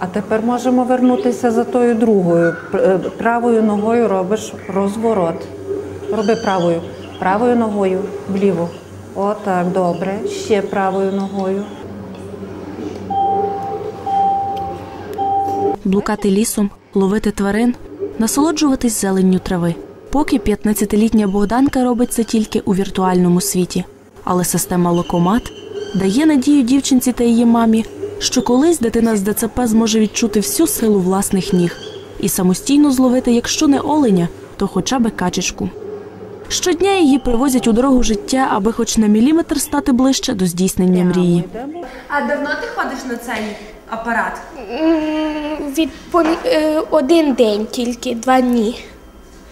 А тепер можемо вернутися за тою другою. Е, Правою ногою робиш розворот. Роби правою. Правою ногою вліво. Отак, добре. Ще правою ногою. блукати лісом, ловити тварин, насолоджуватись зеленню трави. Поки 15-літня Богданка робить це тільки у віртуальному світі. Але система Локомат дає надію дівчинці та її мамі, що колись дитина з ДЦП зможе відчути всю силу власних ніг і самостійно зловити, якщо не оленя, то хоча б качечку. Щодня її привозять у дорогу життя, аби хоч на міліметр стати ближче до здійснення мрії. А давно ти ходиш на цей апарат? Від е, один день тільки, два дні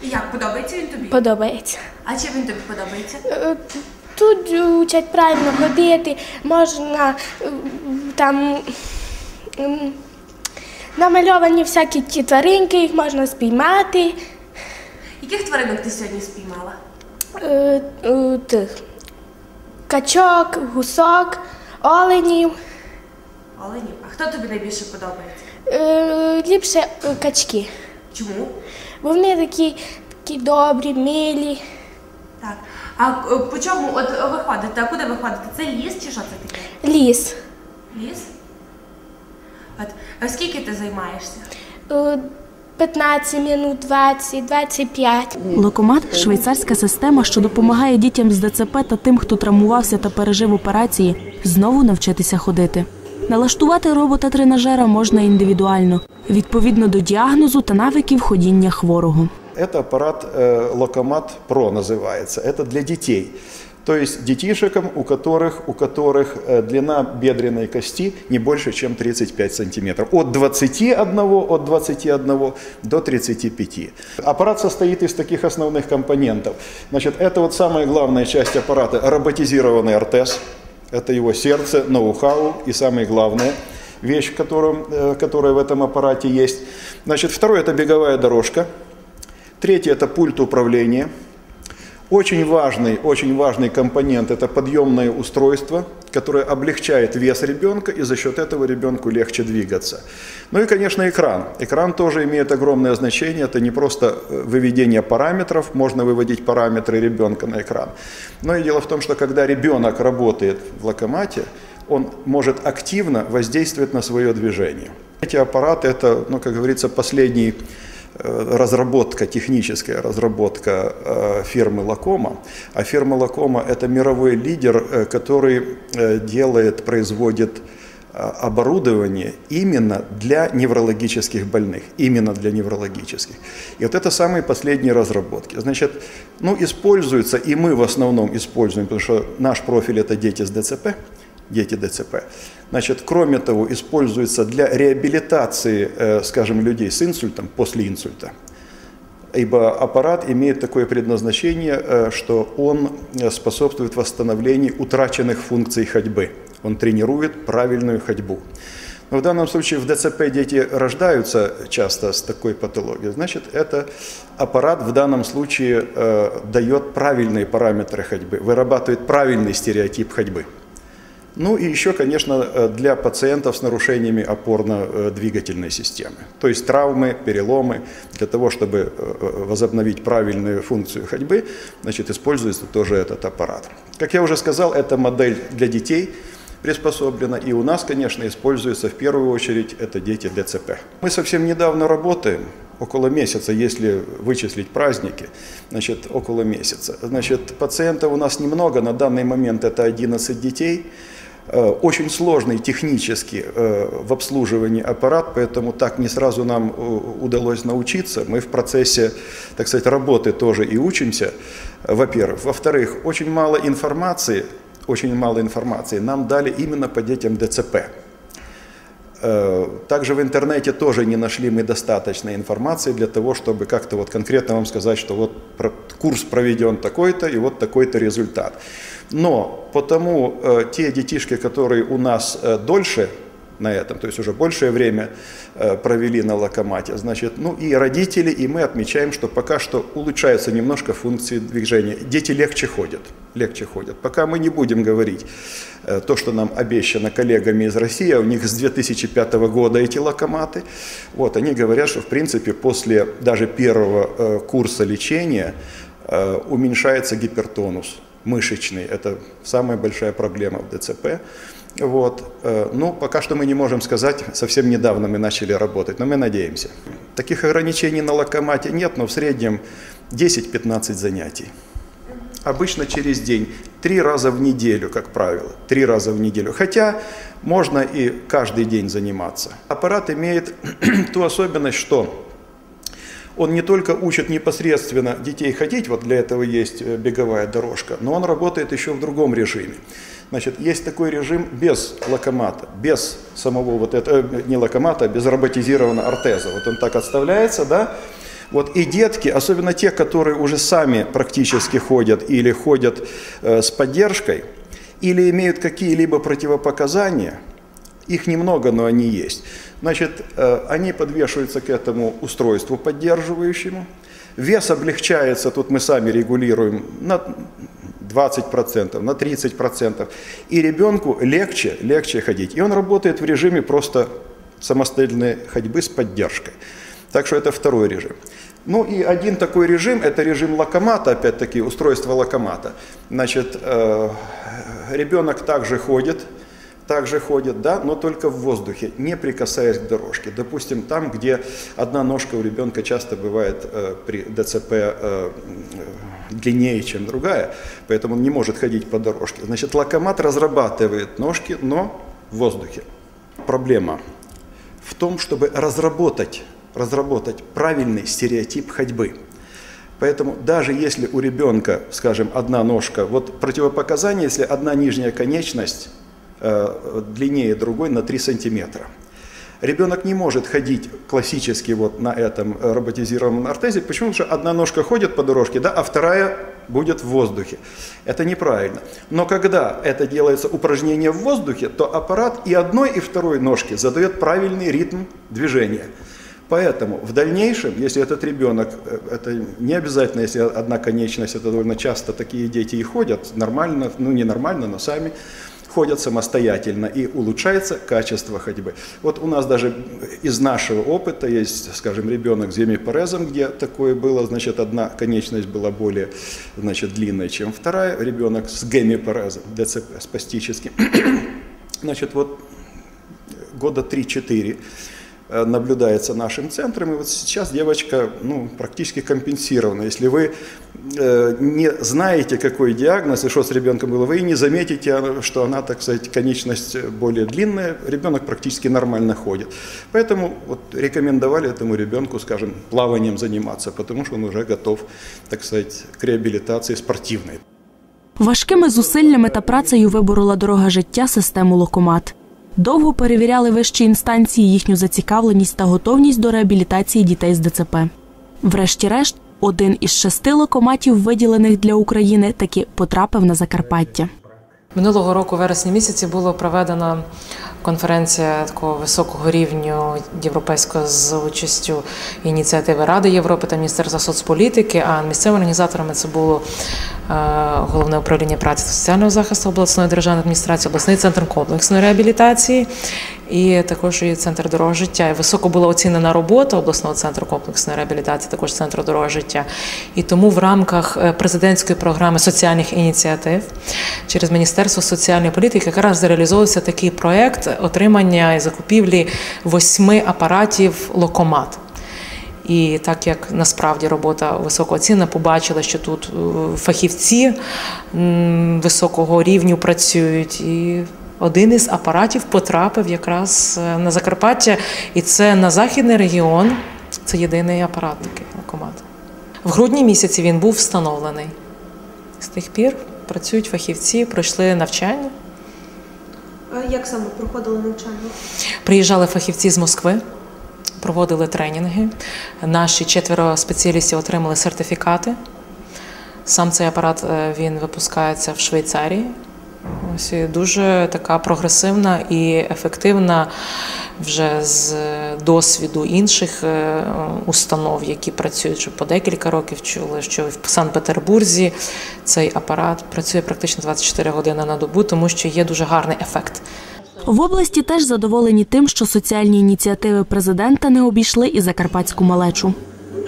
Як подобається він тобі? подобається. А чим він тобі подобається? Е, Тут вчать правильно ходити, можна е, там намальовані всякі ті тваринки, їх можна спіймати. Яких тваринок ти сьогодні спіймала? Е, е, тих, Качок, гусок, оленів. Оленів. А хто тобі найбільше подобається? Е, Ліпше е, качки. Чому? Бо вони такі, такі добрі, милі. Так. А е, по чому от ви ходите? А куди ви ходите? Це ліс чи що це таке? Ліс. Ліс? От. А скільки ти займаєшся? Е, 15 минут, 20, 25. Локомат швейцарська система, що допомагає дітям з ДЦП та тим, хто травмувався та пережив операції, знову навчитися ходити. Налаштувати робота-тренажера можна індивідуально, відповідно до діагнозу та навиків ходіння хворого. Это аппарат э, Локомат Про называется. Это для детей. То есть детишекам, у которых, у которых э, длина бедренной кости не больше, чем 35 сантиметров. От 21, от 21 до 35. Аппарат состоит из таких основных компонентов. Значит, это вот самая главная часть аппарата – роботизированный ортез. Это его сердце, ноу-хау и самое главное – вещь, в котором, э, которая в этом аппарате есть. Значит, второе – это беговая дорожка. Третье – это пульт управления. Очень важный, очень важный компонент – это подъемное устройство, которое облегчает вес ребенка, и за счет этого ребенку легче двигаться. Ну и, конечно, экран. Экран тоже имеет огромное значение. Это не просто э, выведение параметров, можно выводить параметры ребенка на экран. Но и дело в том, что когда ребенок работает в локомате, он может активно воздействовать на свое движение. Эти аппараты – это, ну, как говорится, последний разработка, техническая разработка э, фирмы Лакома. А фирма Лакома – это мировой лидер, э, который э, делает, производит э, оборудование именно для неврологических больных, именно для неврологических. И вот это самые последние разработки. Значит, ну, используются, и мы в основном используем, потому что наш профиль – это дети с ДЦП, дети ДЦП. Значит, кроме того, используется для реабилитации, э, скажем, людей с инсультом после инсульта. Ибо аппарат имеет такое предназначение, э, что он э, способствует восстановлению утраченных функций ходьбы. Он тренирует правильную ходьбу. Но в данном случае в ДЦП дети рождаются часто с такой патологией. Значит, это аппарат в данном случае э, дает правильные параметры ходьбы, вырабатывает правильный стереотип ходьбы. Ну и еще, конечно, э, для пациентов с нарушениями опорно-двигательной системы. То есть травмы, переломы. Для того, чтобы э, э, возобновить правильную функцию ходьбы, значит, используется тоже этот аппарат. Как я уже сказал, эта модель для детей приспособлена. И у нас, конечно, используется в первую очередь это дети ДЦП. Мы совсем недавно работаем, около месяца, если вычислить праздники, значит, около месяца. Значит, пациентов у нас немного, на данный момент это 11 детей. Э, Очень сложный технически э, в обслуживании аппарат, поэтому так не сразу нам э, удалось научиться. Мы в процессе, так сказать, работы тоже и учимся, во-первых. Во-вторых, очень мало информации, очень мало информации нам дали именно по детям ДЦП. Э, Также в интернете тоже не нашли мы достаточной информации для того, чтобы как-то вот конкретно вам сказать, что вот курс проведен такой-то и вот такой-то результат. Но потому э, те детишки, которые у нас э, дольше на этом, то есть уже большее время э, провели на локомате. Значит, ну и родители, и мы отмечаем, что пока что улучшаются немножко функции движения. Дети легче ходят, легче ходят. Пока мы не будем говорить э, то, что нам обещано коллегами из России, а у них с 2005 года эти локоматы, вот, они говорят, что в принципе после даже первого э, курса лечения уменьшается гипертонус мышечный. Это самая большая проблема в ДЦП. Вот. э, Ну, пока что мы не можем сказать, совсем недавно мы начали работать, но мы надеемся. Таких ограничений на локомате нет, но в среднем 10-15 занятий. Обычно через день, три раза в неделю, как правило, три раза в неделю. Хотя можно и каждый день заниматься. Аппарат имеет ту особенность, что он не только учит непосредственно детей ходить, вот для этого есть э, беговая дорожка, но он работает еще в другом режиме. Значит, есть такой режим без локомата, без самого вот этого, э, не локомата, а без роботизированного ортеза. Вот он так отставляется, да, вот и детки, особенно те, которые уже сами практически ходят или ходят э, с поддержкой, или имеют какие-либо противопоказания, их немного, но они есть. Значит, э, они подвешиваются к этому устройству поддерживающему. Вес облегчается, тут мы сами регулируем, на 20%, на 30%. И ребенку легче, легче ходить. И он работает в режиме просто самостоятельной ходьбы с поддержкой. Так что это второй режим. Ну и один такой режим, это режим локомата, опять-таки устройство локомата. Значит, э, ребенок также ходит, также ходит, да, но только в воздухе, не прикасаясь к дорожке. Допустим, там, где одна ножка у ребенка часто бывает э, при ДЦП э, длиннее, чем другая, поэтому он не может ходить по дорожке. Значит, локомат разрабатывает ножки, но в воздухе. Проблема в том, чтобы разработать, разработать правильный стереотип ходьбы. Поэтому даже если у ребенка, скажем, одна ножка, вот противопоказание, если одна нижняя конечность э, длиннее другой на 3 сантиметра. Ребенок не может ходить классически вот на этом э, роботизированном ортезе. Почему? Что одна ножка ходит по дорожке, да, а вторая будет в воздухе. Это неправильно. Но когда это делается упражнение в воздухе, то аппарат и одной, и второй ножки задает правильный ритм движения. Поэтому в дальнейшем, если этот ребенок, э, это не обязательно, если одна конечность, это довольно часто такие дети и ходят, нормально, ну не нормально, но сами, ходят самостоятельно и улучшается качество ходьбы. Вот у нас даже из нашего опыта есть, скажем, ребенок с гемипарезом, где такое было, значит, одна конечность была более, значит, длинная, чем вторая, ребенок с гемипарезом, ДЦП, спастическим. Значит, вот года 3-4 Э, наблюдается нашим центром. И вот сейчас девочка ну, практически компенсирована. Если вы э, не знаете, какой диагноз и что с ребенком было, вы не заметите, что она, так сказать, конечность более длинная, ребенок практически нормально ходит. Поэтому вот, рекомендовали этому ребенку, скажем, плаванием заниматься, потому что он уже готов, так сказать, к реабілітації спортивной. Важкими зусиллями та працею виборола дорога життя систему локомат. Довго перевіряли вищі інстанції їхню зацікавленість та готовність до реабілітації дітей з ДЦП. Врешті-решт, один із шести локоматів, виділених для України, таки потрапив на Закарпаття. Минулого року, вересні місяці, було проведена конференція такого високого рівню європейського з участю ініціативи Ради Європи та Міністерства соцполітики. А місцевими організаторами це було е, головне управління праці та соціального захисту обласної державної адміністрації, обласний центр комплексної реабілітації і також і центр дорог життя. І високо була оцінена робота обласного центру комплексної реабілітації, також центру дорог життя. І тому в рамках е, президентської програми соціальних ініціатив через Міністерство соціальної політики якраз реалізовувався такий проект отримання і закупівлі восьми апаратів локомат. І так як насправді робота високооцінна, побачила, що тут е, фахівці високого рівню працюють, і один із апаратів потрапив якраз е, на Закарпаття, і це на західний регіон. Це єдиний апарат такий локомат. В грудні місяці він був встановлений. З тих пір працюють фахівці, пройшли навчання. Як саме проходили навчання? Приїжджали фахівці з Москви, проводили тренінги. Наші четверо спеціалістів отримали сертифікати. Сам цей апарат е, він випускається в Швейцарії. Ось дуже така прогресивна і ефективна вже з досвіду інших е, установ, які працюють вже по декілька років. Чули, що в Санкт-Петербурзі цей апарат працює практично 24 години на добу, тому що є дуже гарний ефект. В області теж задоволені тим, що соціальні ініціативи президента не обійшли і закарпатську малечу.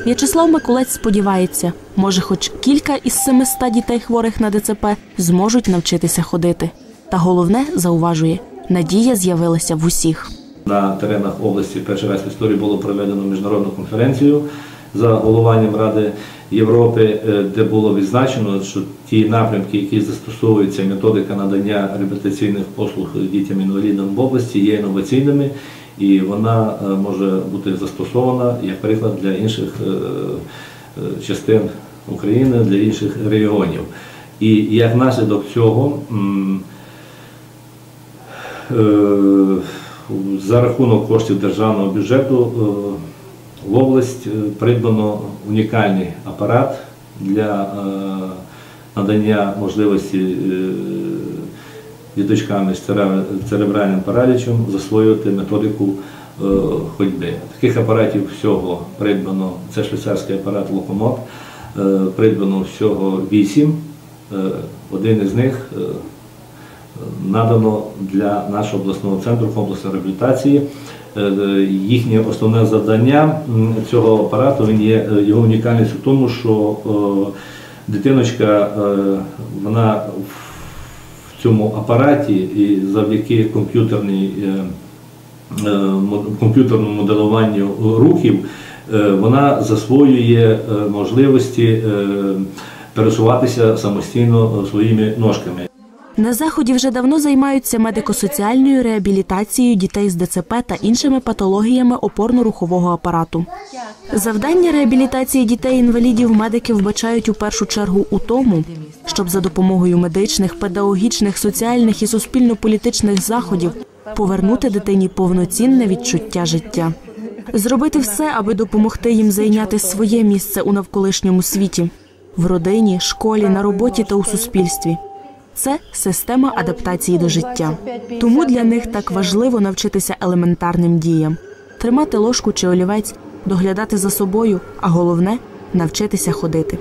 В'ячеслав Миколець сподівається, може, хоч кілька із 700 дітей хворих на ДЦП зможуть навчитися ходити. Та головне зауважує, надія з'явилася в усіх. На теренах області перший раз в історії було проведено міжнародну конференцію за головуванням Ради Європи, е, де було відзначено, що ті напрямки, які застосовуються методика надання реабілітаційних послуг дітям-інвалідам в області, є інноваційними, і вона е, може бути застосована як приклад для інших е, частин України, для інших регіонів. І як наслідок цього. За рахунок коштів державного бюджету е, в область е, придбано унікальний апарат для е, надання можливості діточками з церебральним паралічем засвоювати методику ходьби. Таких апаратів всього придбано, це швейцарський апарат Локомот, придбано всього вісім. Один із них надано для нашого обласного центру комплексної реабілітації. Е, Їхнє основне завдання цього апарату він є е, його унікальність у тому, що е, дитиночка вона в цьому апараті і завдяки комп'ютерній комп'ютерному моделюванню рухів вона засвоює можливості пересуватися самостійно своїми ножками. На заході вже давно займаються медико-соціальною реабілітацією дітей з ДЦП та іншими патологіями опорно-рухового апарату. Завдання реабілітації дітей-інвалідів медики вбачають у першу чергу у тому, щоб за допомогою медичних, педагогічних, соціальних і суспільно-політичних заходів повернути дитині повноцінне відчуття життя, зробити все, аби допомогти їм зайняти своє місце у навколишньому світі в родині, школі, на роботі та у суспільстві. Це система адаптації до життя. Тому для них так важливо навчитися елементарним діям: тримати ложку чи олівець, доглядати за собою, а головне навчитися ходити.